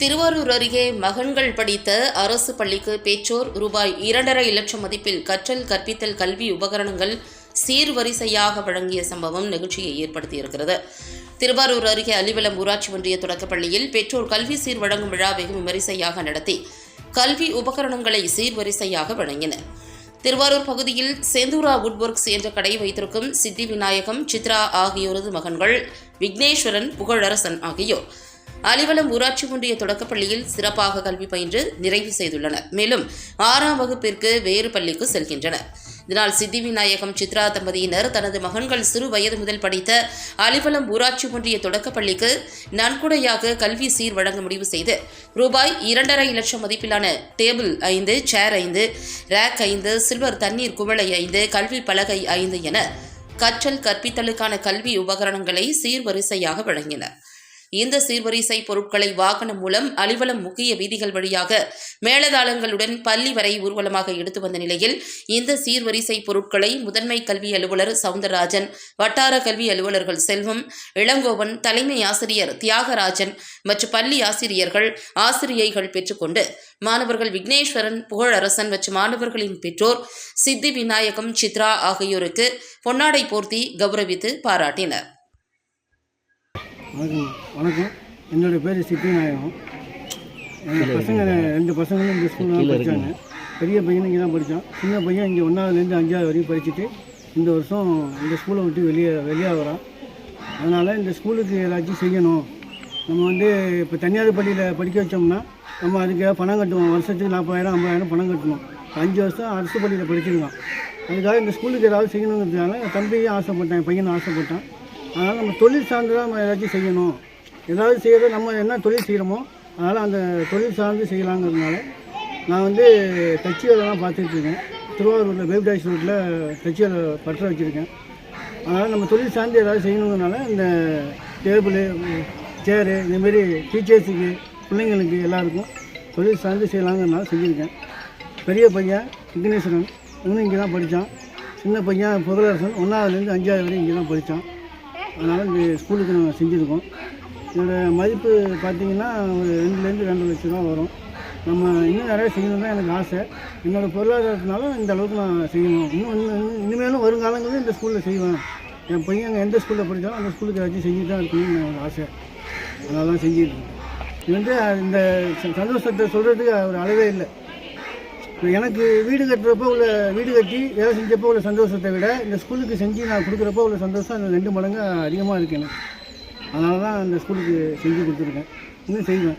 திருவாரூர் அருகே மகன்கள் படித்த அரசு பள்ளிக்கு பெற்றோர் ரூபாய் இரண்டரை லட்சம் மதிப்பில் கற்றல் கற்பித்தல் கல்வி உபகரணங்கள் சீர்வரிசையாக வழங்கிய சம்பவம் நிகழ்ச்சியை ஏற்படுத்தியிருக்கிறது. திருவாரூர் அருகே அலிவலம் ஊராட்சி ஒன்றிய தொடக்கப் பள்ளியில் பெற்றோர் கல்வி சீர் வழங்கும் விழா வெகு விமரிசையாக நடத்தி கல்வி உபகரணங்களை சீர்வரிசையாக வழங்கினர் திருவாரூர் பகுதியில் செந்தூரா வுட்வொர்க்ஸ் என்ற கடை வைத்திருக்கும் சித்தி விநாயகம் சித்ரா ஆகியோரது மகன்கள் விக்னேஸ்வரன் புகழரசன் ஆகியோர். அலிவலம் ஊராட்சி ஒன்றிய தொடக்கப்பள்ளியில் சிறப்பாக கல்வி பயின்று நிறைவு செய்துள்ளனர். மேலும் ஆறாம் வகுப்பிற்கு வேறு பள்ளிக்கு செல்கின்றனர். இதனால் சித்தி விநாயகம் சித்ரா தம்பதியினர் தனது மகன்கள் சிறு வயது முதல் படித்த அலிவலம் ஊராட்சி ஒன்றிய தொடக்கப்பள்ளிக்கு நன்கொடையாக கல்வி சீர் வழங்க முடிவு செய்து ரூபாய் இரண்டரை லட்சம் மதிப்பிலான டேபிள் ஐந்து சேர் ஐந்து ரேக் ஐந்து சில்வர் தண்ணீர் குவளை ஐந்து கல்வி பலகை ஐந்து என கற்றல் கற்பித்தலுக்கான கல்வி உபகரணங்களை சீர்வரிசையாக வழங்கினர். இந்த சீர்வரிசை பொருட்களை வாகனம் மூலம் அலுவலம் முக்கிய வீதிகள் வழியாக மேலதாளங்களுடன் பள்ளி வரை ஊர்வலமாக எடுத்து வந்த நிலையில் இந்த சீர்வரிசை பொருட்களை முதன்மை கல்வி அலுவலர் சவுந்தரராஜன் வட்டார கல்வி அலுவலர்கள் செல்வம் இளங்கோவன் தலைமை ஆசிரியர் தியாகராஜன் மற்றும் பள்ளி ஆசிரியர்கள் ஆசிரியைகள் பெற்றுக்கொண்டு மாணவர்கள் விக்னேஸ்வரன் புகழரசன் மற்றும் மாணவர்களின் பெற்றோர் சித்தி விநாயகம் சித்ரா ஆகியோருக்கு பொன்னாடை போர்த்தி கௌரவித்து பாராட்டினர். வணக்கம். வணக்கம். என்னோடய பேர் சித்திநாயகம். எங்கள் பசங்க ரெண்டு பசங்களும் இந்த ஸ்கூலில் தான் படித்தாங்க பெரிய பையனும் இங்கே தான் படித்தான் சின்ன பையன் இங்கே ஒன்றாவதுலேருந்து அஞ்சாவது வரையும் படிச்சுட்டு இந்த வருஷம் இந்த ஸ்கூலை விட்டு வெளியே வெளியாகிறான் அதனால் இந்த ஸ்கூலுக்கு ஏதாச்சும் செய்யணும். நம்ம வந்து இப்போ தனியார் பள்ளியில் படிக்க வச்சோம்னா நம்ம அதுக்கு பணம் கட்டுவோம். வருஷத்துக்கு நாற்பதாயிரம் ஐம்பதாயிரம் பணம் கட்டணும். அஞ்சு வருஷம் அரசு பள்ளியில் படிச்சிருக்கான். அதுக்காக இந்த ஸ்கூலுக்கு ஏதாவது செய்யணுங்கிறதுனால தம்பியும் ஆசைப்பட்டான் என் பையனும் ஆசைப்பட்டான். அதனால் நம்ம தொழில் சார்ந்து தான் நம்ம ஏதாச்சும் செய்யணும். ஏதாவது செய்யறது நம்ம என்ன தொழில் செய்கிறோமோ அதனால் அந்த தொழில் சார்ந்து செய்யலாங்கிறதுனால நான் வந்து தச்சு வேலைலாம் பார்த்துட்ருக்கேன் திருவாரூரில் பேப்டாய்ஸ் ரோட்டில் தச்சு வேலை பற்ற வச்சுருக்கேன். அதனால் நம்ம தொழில் சார்ந்து ஏதாவது செய்யணுங்கிறதுனால இந்த டேபிளு சேரு இந்தமாரி டீச்சர்ஸுக்கு பிள்ளைங்களுக்கு எல்லாருக்கும் தொழில் சார்ந்து செய்யலாங்கிறனால செஞ்சுருக்கேன். பெரிய பையன் விக்னேஸ்வரன் இன்னும் இங்கே தான் படித்தான் சின்ன பையன் புகழரசன் ஒன்றாவதுலேருந்து அஞ்சாவது வரையும் இங்கே தான் படித்தான் அதனால் இந்த ஸ்கூலுக்கு நாங்கள் செஞ்சுருக்கோம். என்னோடய மதிப்பு பார்த்திங்கன்னா ஒரு ரெண்டுலேருந்து ரெண்டு லட்சம் ரூபா வரும். நம்ம இன்னும் நிறைய செய்யணும் தான் எனக்கு ஆசை. என்னோடய பொருளாதாரத்தினால இந்த அளவுக்கு நான் செய்யணும். இன்னும் இன்னும் இன்னும் இனிமேலும் வருங்காலங்களும் இந்த ஸ்கூலில் செய்வேன். என் பையன் அங்கே எந்த ஸ்கூலில் படித்தாலும் அந்த ஸ்கூலுக்கு ஏதாச்சும் செஞ்சுட்டு தான் இருக்கணும்னு எனக்கு ஆசை. அதனால தான் செஞ்சுட்டு இருக்கேன் இது வந்து இந்த சந்தோஷத்தை சொல்கிறதுக்கு ஒரு அளவே இல்லை. எனக்கு வீடு கட்டுறப்போ உள்ள வீடு கட்டி வேலை செஞ்சப்போ உள்ள சந்தோஷத்தை விட இந்த ஸ்கூலுக்கு செஞ்சு நான் கொடுக்குறப்போ உள்ள சந்தோஷம் அந்த ரெண்டு மடங்கு அதிகமாக இருக்கு எனக்கு. அதனால தான் அந்த ஸ்கூலுக்கு செஞ்சு கொடுத்துருக்கேன். இன்னும் செய்வேன்.